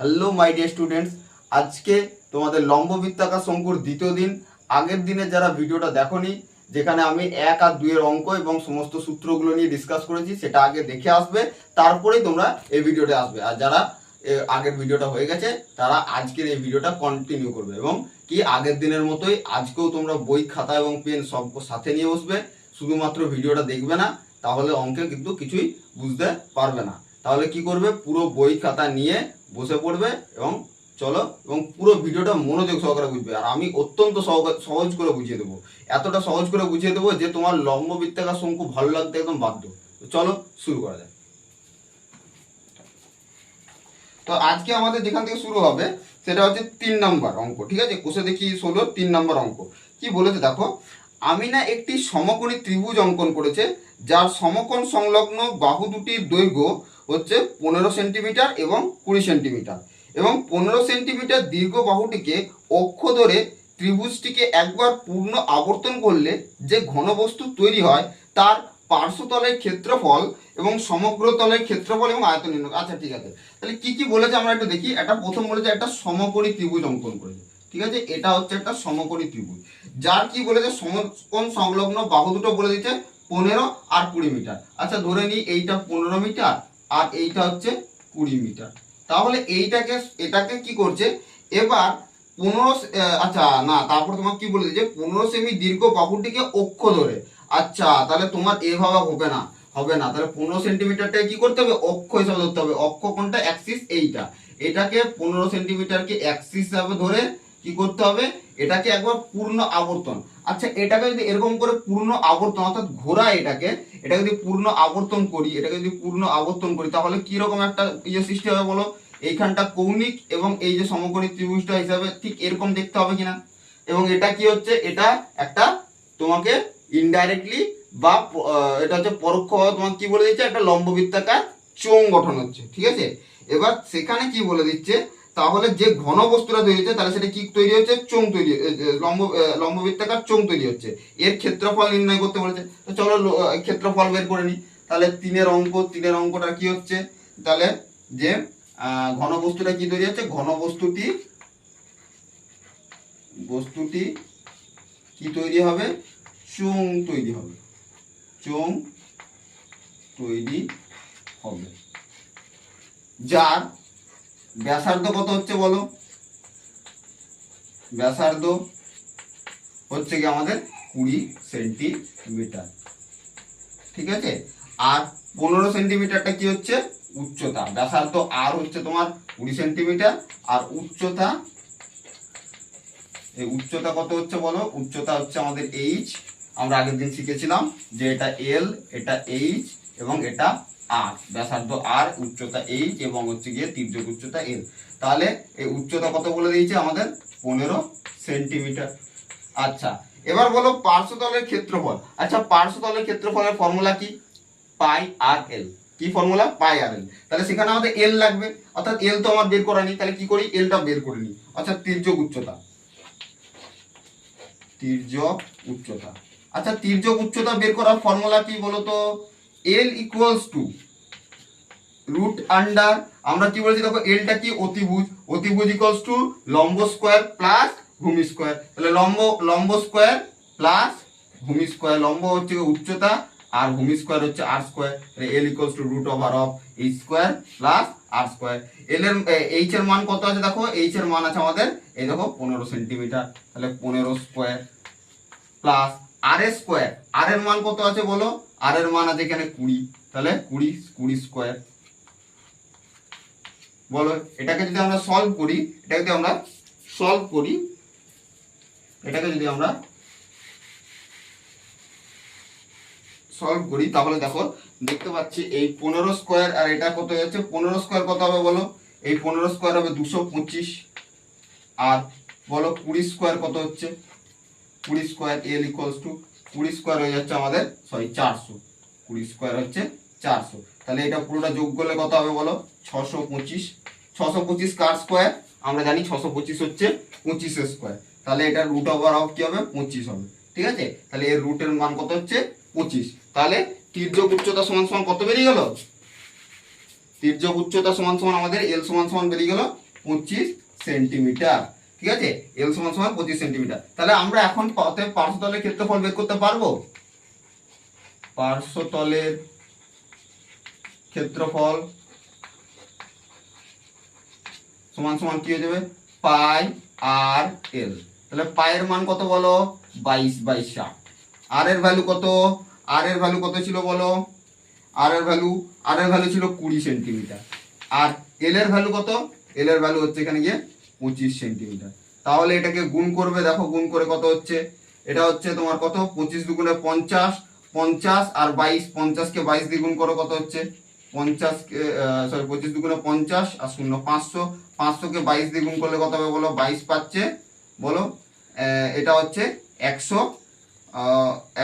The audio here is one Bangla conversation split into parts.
হ্যালো মাই ডিয়ার স্টুডেন্টস আজকে তোমাদের লম্ববৃত্তাকার শঙ্কুর দ্বিতীয় দিন। আগের দিনে যারা ভিডিওটা দেখোনি, যেখানে আমি এক আর দুইয়ের অঙ্ক এবং সমস্ত সূত্রগুলো নিয়ে ডিসকাস করেছি, সেটা আগে দেখে আসবে, তারপরেই তোমরা এই ভিডিওটা আসবে। আর যারা আগের ভিডিওটা হয়ে গেছে, তারা আজকের এই ভিডিওটা কন্টিনিউ করবে এবং কি আগের দিনের মতোই আজকেও তোমরা বই, খাতা এবং পেন সব সাথে নিয়ে বসবে। শুধুমাত্র ভিডিওটা দেখবে না, তাহলে অঙ্কে কিন্তু কিছুই বুঝতে পারবে না। তাহলে কি করবে? পুরো বই খাতা নিয়ে বসে পড়বে এবং চলো, এবং পুরো ভিডিওটা মনোযোগ সহকারে বুঝবে। আর আমি অত্যন্ত সহজ- করে বুঝিয়ে দেবো। এতটা সহজ করে বুঝিয়ে দেবো যে তোমার লম্ব বৃত্তাকার শঙ্কু ভালো লাগতে একদম বাধ্য। চলো, শুরু করা যাক। তো আজকে আমাদের যেখান থেকে শুরু হবে, সেটা হচ্ছে তিন নাম্বার অঙ্ক, ঠিক আছে? কোষে দেখি ষোলো, তিন নাম্বার অঙ্ক। কি বলেছে দেখো? আমি না একটি সমকোণী ত্রিভুজ অঙ্কন করেছে, যার সমকোণ সংলগ্ন বাহু দুটির দৈর্ঘ্য হচ্ছে পনেরো সেন্টিমিটার এবং কুড়ি সেন্টিমিটার। এবং পনেরো সেন্টিমিটার দীর্ঘ বাহুটিকে অক্ষ ধরে ত্রিভুজটিকে একবার পূর্ণ আবর্তন করলে যে ঘনবস্তু তৈরি হয়, তার পার্শ্বতলের ক্ষেত্রফল এবং সমগ্র তলের ক্ষেত্রফল এবং আয়তন নির্ণয়। আচ্ছা ঠিক আছে। তাহলে কি কি বলেছে আমরা একটু দেখি। এটা প্রথম বলেছে একটা সমকোণী ত্রিভুজ অঙ্কন করেছে ঠিক আছে? এটা হচ্ছে একটা সমকোণী ত্রিভুজ। যার কি বলেছে? সমকোণ সংলগ্ন বাহু দুটো বলে দিচ্ছে পনেরো আর কুড়ি মিটার। আচ্ছা ধরে নিই এইটা পনেরো মিটার আর এইটা হচ্ছে কুড়ি মিটার। তাহলে এইটাকে, এটাকে কি করছে? এবার পনেরো আচ্ছা না, তারপর তোমার কি বলে দিচ্ছে পনেরো সেমি দীর্ঘ বাহুটিকে অক্ষ ধরে। আচ্ছা তাহলে তোমার এভাবে হবে না হবে না। তাহলে পনেরো সেন্টিমিটারটাকে কি করতে হবে? অক্ষ হিসাবে ধরতে হবে। অক্ষ কোনটা? অ্যাক্সিস এইটা। এটাকে পনেরো সেন্টিমিটারকে অ্যাক্সিস হিসাবে ধরে কি করতে হবে? এটাকে একবার পূর্ণ আবর্তন। আচ্ছা এটাকে যদি এরকম করে পূর্ণ আবর্তন, অর্থাৎ ঘোরা এটাকে এটা যদি পূর্ণ আবর্তন করি, এটাকে যদি পূর্ণ আবর্তন করি, তাহলে রকম একটা ইয়ে সৃষ্টি হবে বলো? এইখানটা কৌণিক এবং এই যে সমকোণী ত্রিভুজটা হিসাবে ঠিক এরকম দেখতে হবে কিনা? এবং এটা কি হচ্ছে? এটা একটা তোমাকে ইনডাইরেক্টলি বা এটা হচ্ছে পরোক্ষভাবে তোমাকে কি বলে দিচ্ছে? একটা লম্ববৃত্তাকার চোঙ গঠন হচ্ছে, ঠিক আছে? এবার সেখানে কি বলে দিচ্ছে? তাহলে যে ঘন বস্তুটা তৈরি হচ্ছে, তাহলে সেটা কি তৈরি হচ্ছে? চোং তৈরি লম্ব লম্ববৃত্তাকার চোঙ তৈরি হচ্ছে। এর ক্ষেত্রফল নির্ণয় করতে বলেছে। তো চলো ক্ষেত্রফল বের করে নিই তাহলে তিনের অঙ্ক, তিনের অঙ্কটা কি হচ্ছে? তাহলে যে ঘন বস্তুটা কি তৈরি হচ্ছে? ঘন বস্তুটি বস্তুটি কি তৈরি হবে? চোং তৈরি হবে। চোং তৈরি হবে। যার ব্যাসার্ধ কত হচ্ছে বলো? ব্যাসার্ধ হচ্ছে কি আমাদের কুড়ি সেন্টিমিটার। ঠিক আছে? আর পনেরো সেন্টিমিটারটা কি হচ্ছে? উচ্চতা। ব্যাসার্ধ আর হচ্ছে তোমার কুড়ি সেন্টিমিটার। আর উচ্চতা, এই উচ্চতা কত হচ্ছে বলো? উচ্চতা হচ্ছে আমাদের এইচ আমরা আগের দিন শিখেছিলাম যে এটা এল এটা এইচ এবং এটা আর ব্যাসার্ধ আর উচ্চতা এইচ এবং হচ্ছে গিয়ে তির্যক উচ্চতা এল তাহলে এই উচ্চতা কত বলে দিয়েছে আমাদের? পনেরো সেন্টিমিটার। আচ্ছা এবার বলো পার্শ্বতলের ক্ষেত্রফল। আচ্ছা পার্শ্বতলের ক্ষেত্রফলের ফর্মুলা কি? পাই আর এল কি ফর্মুলা? পাই আর এল তাহলে সেখানে আমাদের এল লাগবে। অর্থাৎ এল তো আমার বের করা নেই। তাহলে কি করি? এলটা বের করে নিই। অর্থাৎ তির্যক উচ্চতা। তির্যক উচ্চতা। আচ্ছা তির্যক উচ্চতা বের করার ফর্মুলা কি বলতো? L equals to root under আমরা কি বলেছি দেখো এলটা কি? অতিভুজ। অতিভুজ ইকুয়ালস টু লম্ব স্কোয়ার প্লাস ভূমি স্কোয়ার তাহলে লম্ব লম্ব স্কোয়ার প্লাস ভূমি স্কোয়ার লম্ব হচ্ছে উচ্চতা আর ভূমি স্কোয়ার হচ্ছে R square L equals to root over of H square plus R square L এর এইচ এর মান কত আছে দেখো? এইচ এর মান আছে আমাদের, এই দেখো, পনেরো সেন্টিমিটার তাহলে পনেরো স্কোয়ার প্লাস আর এর স্কোয়ার আর এর মান কত আছে বলো? আর এর মান আছে এখানে কুড়ি। তাহলে কুড়ি কুড়ি স্কোয়ার বলো, এটাকে যদি আমরা সলভ করি, এটাকে যদি আমরা সলভ করি, এটাকে যদি আমরা সলভ করি, তাহলে দেখো, দেখতে পাচ্ছি এই পনেরো স্কোয়ার আর এটা কত যাচ্ছে? পনেরো স্কোয়ার কত হবে বলো? এই পনেরো স্কোয়ার হবে দুশো পঁচিশ। আর বলো কুড়ি স্কোয়ার কত হচ্ছে? কুড়ি স্কোয়ার এল ইকুয়ালস টু কুড়ি স্কোয়ার হয়ে যাচ্ছে আমাদের সরি চারশো। কুড়ি স্কোয়ার হচ্ছে চারশো। তাহলে এটা পুরোটা যোগ করলে কত হবে বলো? ছশো পঁচিশ। ছশো পঁচিশ কার স্কোয়ার আমরা জানি ছশো পঁচিশ হচ্ছে পঁচিশের স্কোয়ার তাহলে এটা রুট ওভার অফ কি হবে? পঁচিশ হবে। ঠিক আছে? তাহলে এর রুটের মান কত হচ্ছে? পঁচিশ। তাহলে তির্যক উচ্চতা সমান সমান কত বেরিয়ে গেল? তির্যক উচ্চতা সমান সমান আমাদের এল সমান সমান বেরিয়ে গেল পঁচিশ সেন্টিমিটার। ঠিক আছে? এল সমান সমান পঁচিশ সেন্টিমিটার তাহলে আমরা এখন অতএব পার্শ্বতলের ক্ষেত্রফল বের করতে পারব? পার্শ্বতলের ক্ষেত্রফল সমান সমান কি হয়ে যাবে? পাই আর এল তাহলে পায়ের মান কত বলো? বাইশ বাই ষাট। আর এর ভ্যালু কত? আর এর ভ্যালু কত ছিল বলো? আর এর ভ্যালু আর এর ভ্যালু ছিল কুড়ি সেন্টিমিটার আর এল এর ভ্যালু কত? এল এর ভ্যালু হচ্ছে এখানে গিয়ে পঁচিশ সেন্টিমিটার। তাহলে এটাকে গুণ করবে, দেখো গুণ করে কত হচ্ছে? এটা হচ্ছে তোমার কত? পঁচিশ দুগুণে পঞ্চাশ পঞ্চাশ আর বাইশ, পঞ্চাশকে বাইশ দিয়ে গুণ করো কত হচ্ছে? পঞ্চাশকে সরি পঁচিশ দুগুণে পঞ্চাশ আর শূন্য পাঁচশো, পাঁচশোকে বাইশ দিয়ে গুণ করলে কত হবে বলো? বাইশ পাচ্ছে, বলো? এটা হচ্ছে একশো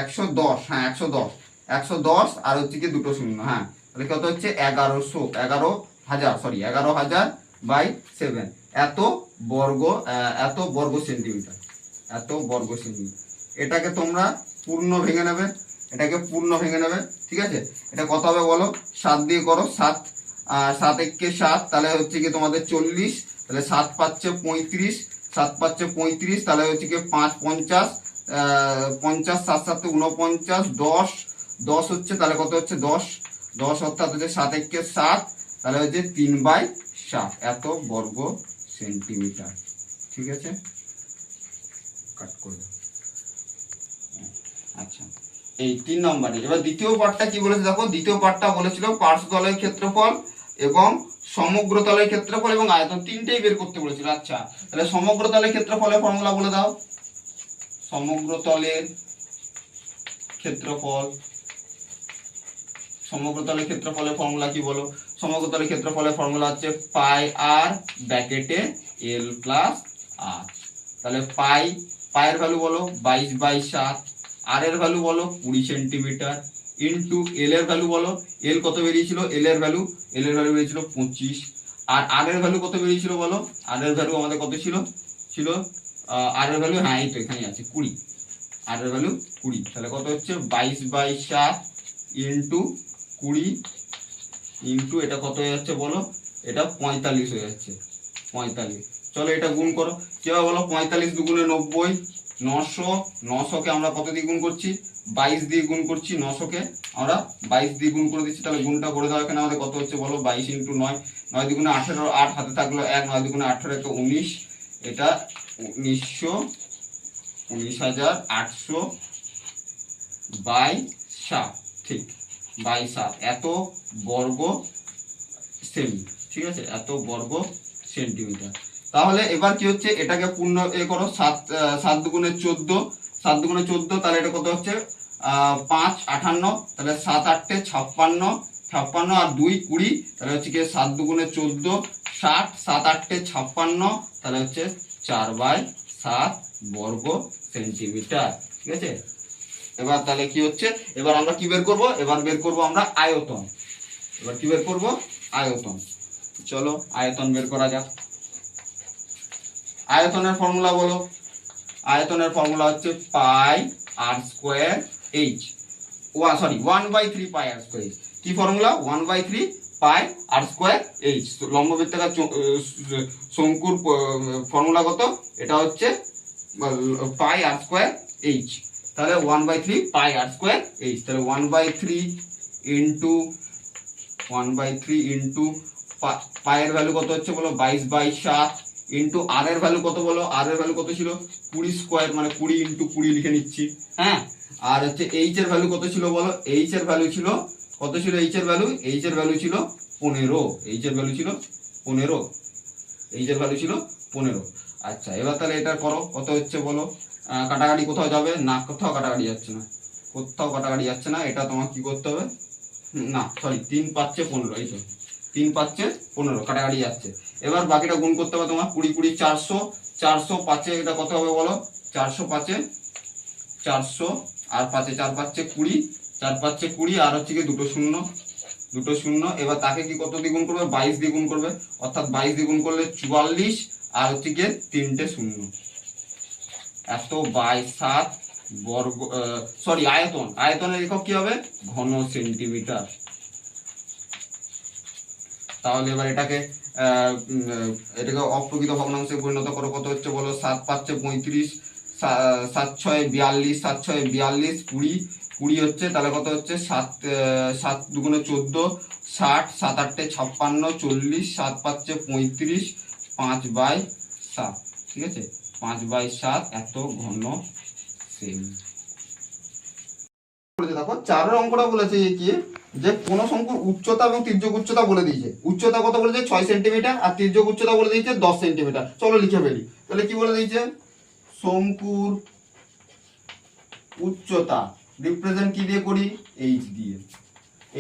একশো দশ হ্যাঁ একশো দশ। একশো দশ আর হচ্ছে কি দুটো শূন্য হ্যাঁ। তাহলে কত হচ্ছে? এগারোশো, এগারো হাজার সরি এগারো হাজার বাই সেভেন এত বর্গ এত বর্গ সেন্টিমিটার, এত বর্গ সেন্টিমিটার। এটাকে তোমরা পূর্ণ ভেঙে নেবে, এটাকে পূর্ণ ভেঙে নেবে, ঠিক আছে? এটা কত হবে বলো? সাত দিয়ে করো, সাত। সাত একে সাত, তাহলে হচ্ছে কি তোমাদের চল্লিশ, তাহলে সাত পাচ্ছে পঁয়ত্রিশ, সাত পাচ্ছে পঁয়ত্রিশ, তাহলে হচ্ছে কি পাঁচ পঞ্চাশ পঞ্চাশ, সাত সাতে উনপঞ্চাশ দশ। দশ হচ্ছে, তাহলে কত হচ্ছে? দশ। দশ অর্থাৎ হচ্ছে সাত একে সাত, তাহলে হচ্ছে তিন বাই সাত, এত বর্গ সেন্টিমিটার ঠিক আছে? কাট করে দাও। আচ্ছা। এই তিন নম্বরে। এবার দ্বিতীয় পার্টটা কি বলেছে দেখো? দ্বিতীয় পার্টটা বলেছিল পার্শ্বতলের ক্ষেত্রফল এবং সমগ্র তলের ক্ষেত্রফল এবং আয়তন। তিনটেই বের করতে বলেছিল। আচ্ছা তাহলে সমগ্র তলের ক্ষেত্রফলের ফর্মুলা বলে দাও। সমগ্র তলের ক্ষেত্রফল, সমগ্র তলের ক্ষেত্রফলের ফর্মুলা কি বলো? সমগ্র তলের ক্ষেত্রফলের ফর্মুলা হচ্ছে পাই আর ব্র্যাকেটে এল প্লাস আর তাহলে পাই পায়ের ভ্যালু বলো, বাইশ বাই সাত। আর এর ভ্যালু বলো, কুড়ি সেন্টিমিটার ইন্টু এল এর ভ্যালু বলো এল কত বেরিয়েছিল? এল এর ভ্যালু এল এর ভ্যালু বেরিয়েছিল পঁচিশ। আর আর এর ভ্যালু কত বেরিয়েছিল বলো? আর এর ভ্যালু আমাদের কত ছিল? ছিল আর এর ভ্যালু হ্যাঁ তো এখানে আছে, কুড়ি। আর এর ভ্যালু কুড়ি। তাহলে কত হচ্ছে? বাইশ বাই সাত ইন্টু কুড়ি ইন্টু এটা কত হয়ে যাচ্ছে বলো? এটা পঁয়তাল্লিশ হয়ে যাচ্ছে। পঁয়তাল্লিশ। চলো এটা গুণ করো। কীভাবে বলো, পঁয়তাল্লিশ দুগুণে নব্বই, নশো, নশোকে আমরা কত দিয়ে গুণ করছি? বাইশ দিয়ে গুণ করছি নশোকে। আমরা বাইশ দিয়ে গুণ করে দিচ্ছি, তাহলে গুণটা করে দেওয়া এখানে আমাদের কত হচ্ছে বলো? বাইশ ইন্টু নয়। নয় দুগুণে আঠেরো, আট হাতে থাকল এক, নয় দুগুণে আঠেরো একে উনিশ। এটা উনিশশো উনিশ হাজার আটশো বাই সাত। ঠিক। বাই সাত এত বর্গ সেমি, ঠিক আছে? এত বর্গ সেন্টিমিটার। তাহলে এবার কি হচ্ছে? এটাকে পূর্ণ এ করো, সাত সাত দুগুণে চোদ্দ। সাত দুগুণে চোদ্দ, তাহলে এটা কত হচ্ছে? পাঁচ, আঠান্ন, তাহলে সাত আটটে ছাপ্পান্ন ছাপ্পান্ন আর দুই, কুড়ি, তাহলে হচ্ছে কি সাত দুগুণে চোদ্দ, ষাট, সাত আটটে ছাপ্পান্ন, তাহলে হচ্ছে চার বাই সাত বর্গ সেন্টিমিটার, ঠিক আছে? এবার তাহলে কি হচ্ছে? এবার আমরা কি বের করব? এবার বের করব আমরা আয়তন। এবার কি বের করব? আয়তন। চলো, আয়তন বের করা যাক। আয়তনের ফর্মুলা বলো। আয়তনের ফর্মুলা হচ্ছে পাই আর স্কোয়ার এইচ। ওয়া, sorry, one by three pi R square কি formula? One by three pi R square H. লম্ব বৃত্তাকার শঙ্কুর ফর্মুলা কত? এটা হচ্ছে পাই আর স্কোয়ার এইচ। তাহলে one by three pi R square H তাহলে one by three into one by three into পায়ের ভ্যালু কত হচ্ছে বলো? বাইশ বাই সাত ইন্টু আর এর ভ্যালু কত বলো? আর এর ভ্যালু কত ছিল? কুড়ি স্কোয়ার মানে কুড়ি ইন্টু কুড়ি লিখে নিচ্ছি। হ্যাঁ? আর হচ্ছে এইচ এর ভ্যালু কত ছিল বলো? এইচ এর ভ্যালু ছিল, কত ছিল এইচ এর ভ্যালু এইচ এর ভ্যালু ছিল পনেরো। এইচ এর ভ্যালু ছিল পনেরো। এইচ এর ভ্যালু ছিল পনেরো। আচ্ছা এবার তাহলে এটা করো, কত হচ্ছে বলো? কাটাকাটি কোথাও যাবে? না, কোথাও কাটাকাটি যাচ্ছে না। কোথাও কাটাকাটি যাচ্ছে না, এটা তোমার কি করতে হবে? না সরি তিন পাচ্ছে পনেরো, এই তো। তিন পাচ্ছে পনেরো, কাটাকাটি যাচ্ছে। এবার বাকিটা গুণ করতে হবে তোমার কুড়ি কুড়ি, চারশো। চারশো পাঁচে এটা কত হবে বলো? চারশো পাঁচে চারশো, আর পাঁচে চার পাচ্ছে কুড়ি। চার পাচ্ছে কুড়ি, আর হচ্ছে কি দুটো শূন্য। দুটো শূন্য, এবার তাকে কি কত দ্বিগুণ করবে? বাইশ দ্বিগুণ করবে। অর্থাৎ বাইশ দ্বিগুণ করলে চুয়াল্লিশ, আর হচ্ছে গিয়ে তিনটে শূন্য। এত বাই সাত বর্গ সরি আয়তন। আয়তনের একক কি হবে? ঘন সেন্টিমিটার। তাহলে এবার এটাকে এটাকে অপ্রকৃত ভগ্নাংশে পরিণত করো। কত হচ্ছে বলো? সাত পাঁচে পঁয়ত্রিশ সাত ছয় বিয়াল্লিশ, সাত ছয় বিয়াল্লিশ, কুড়ি কুড়ি হচ্ছে, তাহলে কত হচ্ছে? সাত সাত দুগুণে চোদ্দ, ষাট, সাত আটটে ছাপ্পান্ন, চল্লিশ, সাত পাঁচে পঁয়ত্রিশ, পাঁচ বাই সাত। ঠিক আছে? পাঁচ বাই সাত, এত ঘন বলেছে, দেখো, চারের অঙ্কটা বলেছে কি? যে কোন শঙ্কুর উচ্চতা এবং তির্যক উচ্চতা বলে দিয়েছে। উচ্চতা কত বলেছে? ছয় সেন্টিমিটার, আর তির্যক উচ্চতা বলে দিয়েছে দশ সেন্টিমিটার। চলো লিখে ফেলি। তাহলে কি বলে দিয়েছে? শঙ্কুর উচ্চতা রিপ্রেজেন্ট কি দিয়ে করি? এইচ দিয়ে।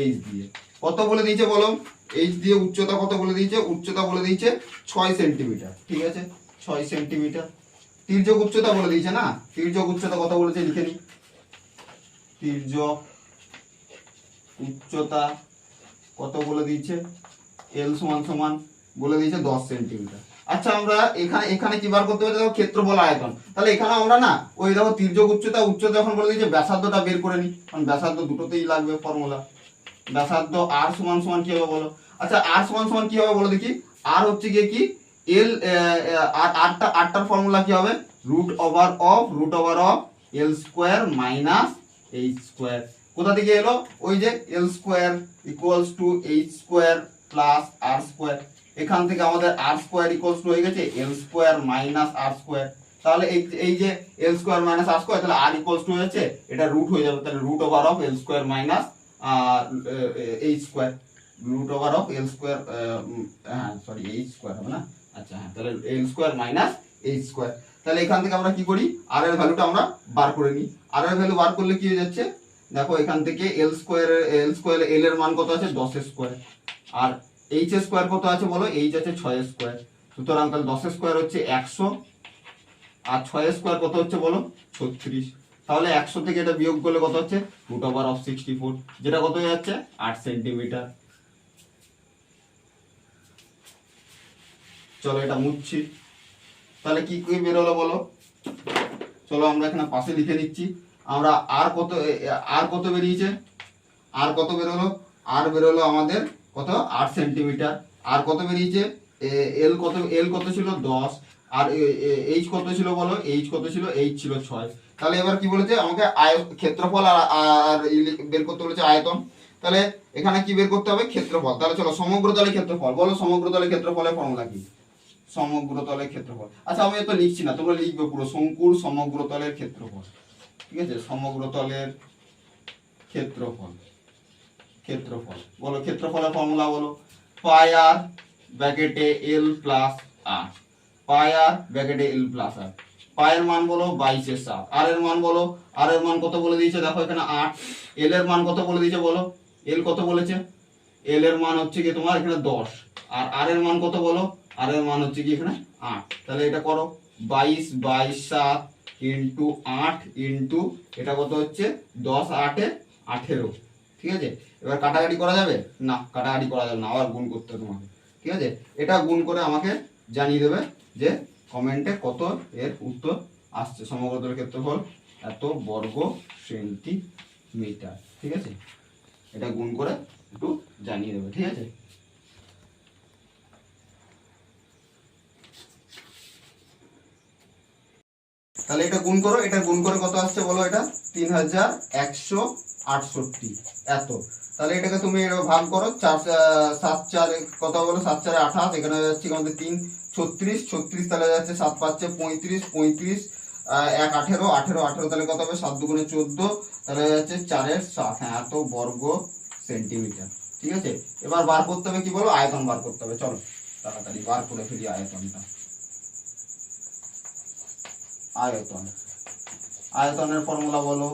এইচ দিয়ে। কত বলে দিয়েছে বলো? এইচ দিয়ে উচ্চতা কত বলে দিয়েছে? উচ্চতা বলে দিয়েছে ছয় সেন্টিমিটার। ঠিক আছে? ছয় সেন্টিমিটার। তির্যক উচ্চতা বলে দিয়েছে না? তির্যক উচ্চতা কত বলেছে লিখে নি উচ্চতা কত বলে দিয়েছে? এল সমান সমান বলে দিয়েছে দশ সেন্টিমিটার। আচ্ছা আমরা এখানে এখানে কি বার করতে পারি? দেখো ক্ষেত্রফল আয়তন। তাহলে এখানে আমরা না, ওই দেখো তির্যক উচ্চতা উচ্চতা যখন বলে দিয়েছে, ব্যাসার্ধটা বের করে নি কারণ ব্যাসার্ধ দুটোতেই লাগবে ফর্মুলা ব্যাসার্ধ আর সমান সমান কি হবে বলো? আচ্ছা আর সমান সমান কি হবে বলো দেখি? আর হচ্ছে গিয়ে কি? এল আটটা, আটটার ফর্মুলা কি হবে? Root over of root over of L square minus H square কোথা থেকে এলো? ওই যে L square equals to H square plus R square এখান থেকে আমাদের আর স্কোয়ার ইকুয়ালস টু হয়ে গেছে L square minus R square তাহলে এই যে L square minus R square তাহলে আর ইকুয়ালস টু হয়েছে, এটা রুট হয়ে যাবে, তাহলে root over of L square minus H square root over of L square হ্যাঁ সরি এইচ স্কোয়ার হবে না। আচ্ছা হ্যাঁ তাহলে L square minus H square তাহলে এখান থেকে আমরা কি করি? আর এর ভ্যালুটা আমরা বার করে নিই। আর এর ভ্যালু বার করলে কি হয়ে যাচ্ছে? দেখো, এখান থেকে এল স্কোয়ার এল স্কোয়ার এল এর মান কত আছে? দশ স্কোয়ার আর এইচ স্কোয়ার কত আছে বলো? এইচ আছে ছয় স্কোয়ার সুতরাং তাহলে দশ স্কোয়ার হচ্ছে একশো। আর ছয় স্কোয়ার কত হচ্ছে বলো? ছত্রিশ। তাহলে একশো থেকে এটা বিয়োগ করলে কত হচ্ছে? Root over of sixty four যেটা কত হয়ে যাচ্ছে? আট সেন্টিমিটার চলো এটা মুছছি তাহলে কি কি বেরোলো বলো? চলো আমরা এখানে পাশে লিখে নিচ্ছি। আমরা আর কত আর কত বেরিয়েছে? আর কত বেরোলো? আর বেরোলো আমাদের কত? আট সেন্টিমিটার। আর কত বেরিয়েছে? এল কত এল কত ছিল? দশ। আর এইচ কত ছিল বলো? এইচ কত ছিল? এইচ ছিল ছয়। তাহলে এবার কি বলেছে? আমাকে আয় ক্ষেত্রফল আর বের করতে বলেছে আয়তন। তাহলে এখানে কি বের করতে হবে? ক্ষেত্রফল। তাহলে চলো সমগ্র তলে ক্ষেত্রফল। বলো সমগ্র তলে ক্ষেত্রফলের ফর্মুলা কি? সমগ্র তলের ক্ষেত্রফল। আচ্ছা আমি তো লিখছি না, তোমরা লিখবে পুরো। শঙ্কুর সমগ্র তলের ক্ষেত্রফল। ঠিক আছে? সমগ্র তলের ক্ষেত্রফল। ক্ষেত্রফল। বলো ক্ষেত্রফলের ফর্মুলা বলো। পাই আর ব্র্যাকেটে এল প্লাস আর। পাই আর ব্র্যাকেটে এল প্লাস আর। পায়ের মান বলো বাইশের সাত। আর এর মান বলো, আর এর মান কত বলে দিয়েছে? দেখো এখানে আট। এল এর মান কত বলে দিয়েছে বলো? এল কত বলেছে? এল এর মান হচ্ছে কি তোমার এখানে দশ। আর আর এর মান কত বলো? আর এর মান হচ্ছে কি এখানে? আট। তাহলে এটা করো বাইশ বাইশ সাত ইন্টু আট ইন্টু এটা কত হচ্ছে? দশ আটে আঠেরো। ঠিক আছে? এবার কাটাকাটি করা যাবে? না, কাটাকাটি করা যাবে না। আবার গুণ করতে তোমাকে। ঠিক আছে? এটা গুণ করে আমাকে জানিয়ে দেবে যে কমেন্টে কত এর উত্তর আসছে। সমগ্র তলের ক্ষেত্রফল এত বর্গ সেন্টিমিটার। ঠিক আছে? এটা গুণ করে একটু জানিয়ে দেবে। ঠিক আছে? তাহলে এটা গুণ করো, এটা গুণ করে কত আসছে বলো এটা? তিন হাজার একশো আটষট্টি। এত। তাহলে এটাকে তুমি ভাগ করো, চার সাত, চার, কত বলো? সাত, চারে আঠাশ, এখানে যাচ্ছে আমাদের তিন, ছত্রিশ ছত্রিশ তাহলে যাচ্ছে সাত পাঁচে পঁয়ত্রিশ পঁয়ত্রিশ এক, আঠেরো আঠেরো আঠেরো তাহলে কত হবে? সাত দুগুণে চোদ্দ, তাহলে যাচ্ছে চারের সাত। হ্যাঁ এত বর্গ সেন্টিমিটার। ঠিক আছে? এবার বার করতে হবে কি বলো? আয়তন বার করতে হবে। চলো, তাড়াতাড়ি বার করে ফেলি আয়তনটা। আয়তন। আয়তনের ফর্মুলা বলো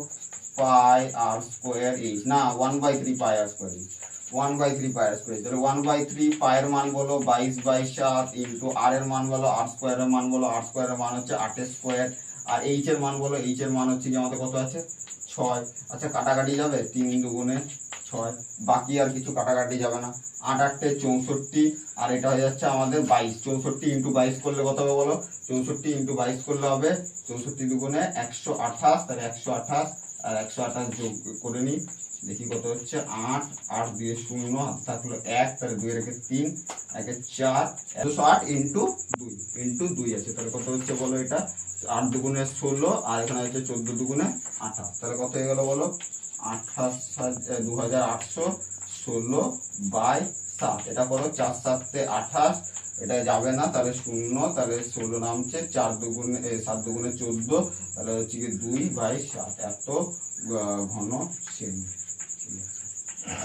পাই আর স্কোয়ার এইচ না one by three pi R square H one by three pi R square তাহলে ওয়ান বাই থ্রি পায়ের মান বলো বাইশ বাই সাত ইন্টু আর এর মান বলো আর স্কোয়ারের মান বলো আর স্কোয়ারের মান হচ্ছে আটের স্কোয়ার আর এইচ এর মান বলো এইচ এর মান হচ্ছে কি আমাদের কত আছে? ছয়। আচ্ছা কাটাকাটি যাবে? তিন দুগুণে ছয়। বাকি আর কিছু কাটাকাটি যাবে না। আট আটটে চৌষট্টি, আর এটা হয়ে যাচ্ছে আমাদের বাইশ। চৌষট্টি ইন্টু বাইশ করলে কত হবে বলো? চৌষট্টি ইন্টু বাইশ করলে হবে চৌষট্টি দুগুণে একশো আঠাশ। তাহলে একশো আঠাশ আর একশো আঠাশ যোগ করে নিই। দেখি কত হচ্ছে? আট আট দিয়ে শূন্য হাত থাকল এক, তাহলে দুই রেখে তিন, একে চার একশো আট ইন্টু দুই ইন্টু দুই আছে। তাহলে কত হচ্ছে বলো এটা? আট দুগুণে ষোলো, আর এখানে হচ্ছে চোদ্দ দুগুণে আঠাশ। তাহলে কত হয়ে গেল বলো? আঠাশ দু হাজার আটশো ষোলো বাই সাত। এটা করো চার সাতে আঠাশ এটা যাবে না তাহলে শূন্য তাহলে ষোলো নামছে চার দুগুণে সাত দুগুণে চোদ্দ তাহলে হচ্ছে কি দুই বাই সাত। এত ঘন সেমি ঠিক আছে?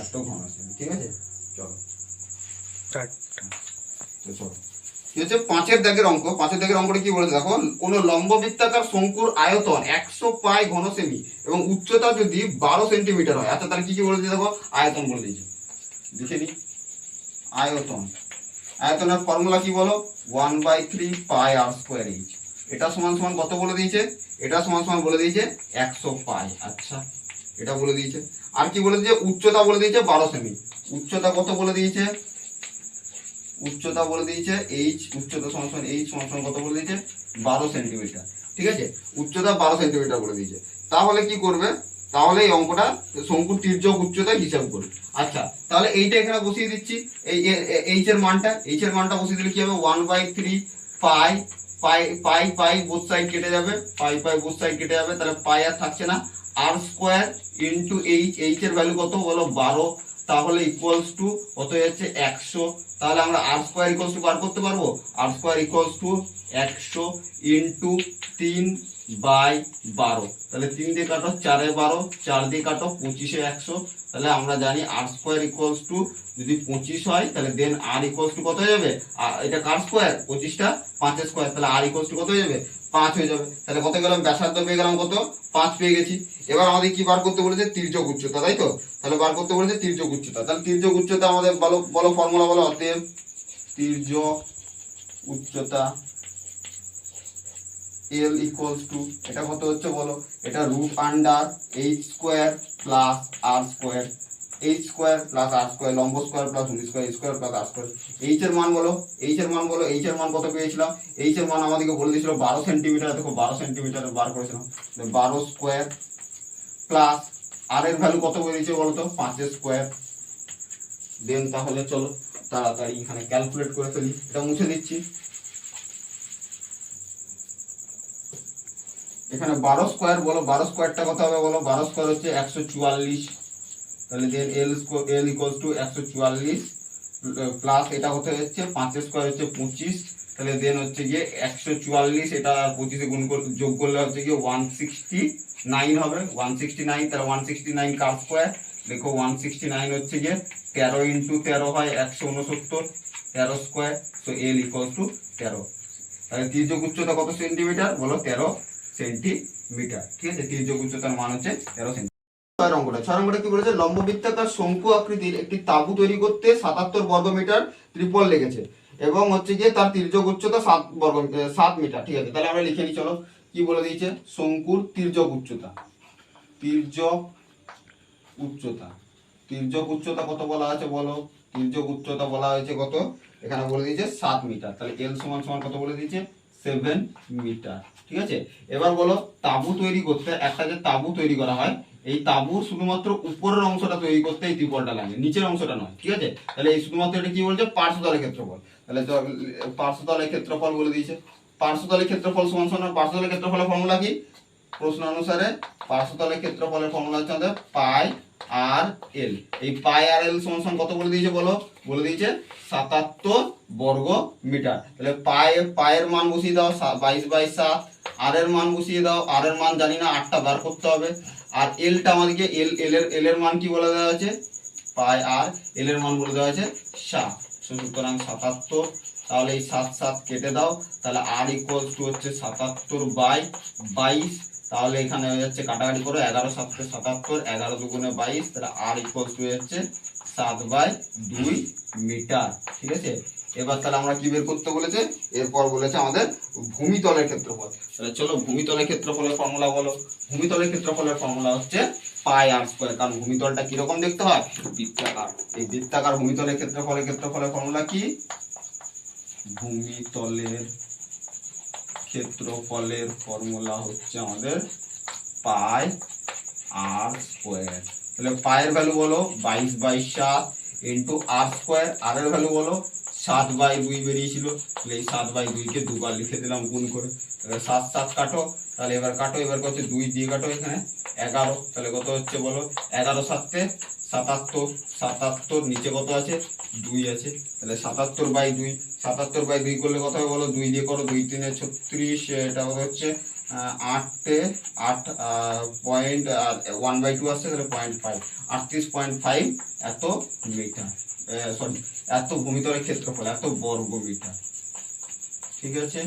এত ঘন সেমি ঠিক আছে? চলো। তো চলো। হচ্ছে পাঁচের দাগের অঙ্ক। পাঁচের দাগের অঙ্কটা কি বলেছে? দেখো, কোন লম্ব বৃত্তাকার শঙ্কুর আয়তন একশো পাই ঘন সেমি এবং উচ্চতা যদি বারো সেন্টিমিটার হয় আচ্ছা তাহলে কি কি বলেছে দেখো? আয়তন বলে দিয়েছে। লিখে নি। আয়তন। আয়তনের ফর্মুলা কি বলো? One by three pi R square H এটা সমান সমান কত বলে দিয়েছে? এটা সমান সমান বলে দিয়েছে একশো পাই। আচ্ছা এটা বলে দিয়েছে। আর কি বলে দিয়েছে? উচ্চতা বলে দিয়েছে বারো সেমি। উচ্চতা কত বলে দিয়েছে? উচ্চতা বলে দিয়েছে এইচ উচ্চতা সমান এইচ সমান কত বলে দিয়েছে? বারো সেন্টিমিটার ঠিক আছে? উচ্চতা বারো সেন্টিমিটার বলে দিয়েছে। তাহলে কি করবে? তাহলে এই অঙ্কটা শঙ্কুর তির্যক উচ্চতা হিসাব করবে। আচ্ছা তাহলে এইটা এখানে বসিয়ে দিচ্ছি। এই এইচ এর মানটা এইচ এর মানটা বসিয়ে দিলে কি হবে? One by three pi pi pi pi both side কেটে যাবে। পাই পাই বোথ সাইড কেটে যাবে। তাহলে পাই আর থাকছে না। R square into H H এর ভ্যালু কত? বলো বারো। তাহলে ইকুয়ালস টু কত যাচ্ছে? একশো। তাহলে আমরা আর স্কোয়ার ইকুয়ালস টু বার করতে পারব? আর স্কোয়ার ইকুয়ালস টু একশো ইন্টু তিন বাই বারো। তাহলে তিন দিয়ে কাটো, চারে বারো, চার দিয়ে কাটো, পঁচিশে একশো। তাহলে আমরা জানি আর স্কোয়ার ইকুয়ালস টু যদি পঁচিশ হয়, তাহলে দেন আর ইকুয়ালস টু কত হয়ে যাবে? এটা কার স্কোয়ার পঁচিশটা? পাঁচের স্কোয়ার তাহলে আর ইকুয়ালস টু কত হয়ে যাবে? পাঁচ হয়ে যাবে। তাহলে কত গেলাম ব্যাসার্ধ পেয়ে গেলাম কত? পাঁচ পেয়ে গেছি। এবার আমাদের কি বার করতে বলেছে? তির্যক উচ্চতা, তাই তো? তাহলে বার করতে বলেছে তির্যক উচ্চতা। তাহলে তির্যক উচ্চতা আমাদের বলো বলো ফর্মুলা বলো, অতএব তির্যক উচ্চতা এল ইকুয়ালস টু এটা কত হচ্ছে বলো? এটা root under H square plus R square H square plus R square লম্ব স্কোয়ার প্লাস উনি square square plus R square H এর মান বলো এইচ এর মান বলো এইচ এর মান কত পেয়েছিলাম? এইচ এর মান আমাদেরকে বলে দিয়েছিল বারো সেন্টিমিটার দেখো বারো সেন্টিমিটার বার করেছিলাম। বারো স্কোয়ার প্লাস আর এর ভ্যালু কত বেরিয়েছে বলো তো? পাঁচের স্কোয়ার দেন তাহলে চলো, তাড়াতাড়ি এখানে ক্যালকুলেট করে ফেলি। এটা মুছে দিচ্ছি। এখানে বারো স্কোয়ার বলো, বারো স্কোয়ারটা কত হবে বলো? বারো স্কোয়ার হচ্ছে একশো চুয়াল্লিশ। তাহলে দেন এল এল ইকুয়ালস টু একশো চুয়াল্লিশ প্লাস এটা কত হচ্ছে? পাঁচের স্কোয়ার হচ্ছে পঁচিশ। তাহলে দেন হচ্ছে গিয়ে একশো চুয়াল্লিশ, এটা পঁচিশে গুণ যোগ করলে হচ্ছে গিয়ে ওয়ান সিক্সটি নাইন হবে। ওয়ান সিক্সটি নাইন তাহলে ওয়ান সিক্সটি নাইন কার স্কোয়ার দেখো ওয়ান সিক্সটি নাইন হচ্ছে গিয়ে তেরো ইন্টু তেরো হয় একশো উনসত্তর তেরো স্কোয়ার তো এল ইকুয়ালস টু তেরো। তাহলে তির্যক উচ্চতা কত সেন্টিমিটার বলো তেরো। সেন্টিমিটার ঠিক আছে? তির্যক উচ্চতার মান হচ্ছে তেরো ছয় অঙ্কটা ছয় অঙ্কটা কি বলেছে? লম্ব বৃত্তাকার শঙ্কু আকৃতির একটি তাঁবু তৈরি করতে সাতাত্তর বর্গ মিটার ত্রিপল লেগেছে এবং হচ্ছে গিয়ে তার তির্যক উচ্চতা সাত বর্গ সাত মিটার, ঠিক আছে? তাহলে আমরা লিখে নিই চলো। কি বলে দিয়েছে? শঙ্কুর তির্যক উচ্চতা। তির্যক উচ্চতা। তির্যক উচ্চতা কত বলা আছে বলো? তির্যক উচ্চতা বলা হয়েছে কত? এখানে বলে দিয়েছে সাত মিটার। তাহলে এল সমান সমান কত বলে দিয়েছে? Seven metre. ঠিক আছে? এবার বলো, তাবু তৈরি করতে, একটা যে তাবু তৈরি করা হয়, এই তাবুর শুধুমাত্র উপরের অংশটা তৈরি করতে এই ত্রিপলটা লাগে, নিচের অংশটা নয়, ঠিক আছে? তাহলে এই শুধুমাত্র এটা কি বলছে? পার্শ্বতলের ক্ষেত্রফল। তাহলে পার্শ্বতলের ক্ষেত্রফল বলে দিয়েছে। পার্শ্বতলের ক্ষেত্রফল সমান সমান, পার্শ্বতলের ক্ষেত্রফলের ফর্মুলা কি? প্রশ্ন অনুসারে পার্শ্বতলের ক্ষেত্রফলের ফর্মুলা হচ্ছে আমাদের পাই আর এল। এই পাই আর এল সমান কত বলে দিয়েছে বলো? বলে দিয়েছে সাতাত্তর বর্গ মিটার। তাহলে পায়ে পায়ের মান বসিয়ে দাও বাইশ বাই সাত। আর এর মান বসিয়ে দাও, আর এর মান জানি না, আটটা বার করতে হবে। আর এলটা আমাদেরকে এল এল এর এল এর মান কি বলে দেওয়া আছে? পাই আর এল এর মান বলে দেওয়া আছে সাত। সুতরাং সাতাত্তর। তাহলে এই সাত সাত কেটে দাও। তাহলে আর ইকুয়ালস টু হচ্ছে সাতাত্তর বাই বাইশ তাহলে এখানে হয়ে যাচ্ছে কাটাকাটি করো, এগারো সাতকে সাতাত্তর, এগারো দুগুণে বাইশ, তাহলে আর ইকুয়ালস টু হচ্ছে সাত বাই দুই মিটার, ঠিক আছে? এবার তাহলে আমরা কি বের করতে বলেছে? এরপর বলেছে আমাদের ভূমিতলের ক্ষেত্রফল। তাহলে চলো ভূমিতলের ক্ষেত্রফলের ফর্মুলা বলো। ভূমিতলের ক্ষেত্রফলের ফর্মুলা হচ্ছে পাই আর স্কোয়ার কারণ ভূমিতলটা কীরকম দেখতে হয়? বৃত্তাকার। এই বৃত্তাকার ভূমিতলের ক্ষেত্রফলের ক্ষেত্রফলের ফর্মুলা কি? ভূমিতলের ক্ষেত্রফলের ফর্মুলা হচ্ছে আমাদের পাই আর স্কোয়ার তাহলে পায়ের ভ্যালু বলো, বাইশ বাই সাত ইন্টু আর স্কোয়ার আর এর ভ্যালু বলো সাত বাই দুই বেরিয়েছিল। তাহলে এই সাত বাই দুইকে দুবার লিখে দিলাম গুণ করে। তাহলে সাত সাত কাটো, তাহলে এবার কাটো, এবার হচ্ছে দুই দিয়ে কাটো এখানে। এগারো, তাহলে কত হচ্ছে বলো? এগারো সাতে সাতাত্তর সাতাত্তর নিচে কত আছে? দুই আছে। তাহলে সাতাত্তর বাই দুই, সাতাত্তর বাই দুই করলে কত হবে বলো? দুই দিয়ে করো, দুই তিনে ছত্রিশ, এটা হচ্ছে? আটে, আট পয়েন্ট ওয়ান বাই টু আসছে পয়েন্ট ফাইভ পয়েন্ট ফাইভ এত এত এত ঠিক আছে?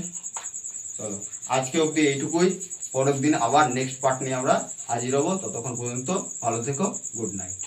চলো, আজকে অবধি এইটুকুই। পরের দিন আবার নেক্সট পার্ট নিয়ে আমরা হাজির হব। ততক্ষণ পর্যন্ত ভালো থেকো গুড নাইট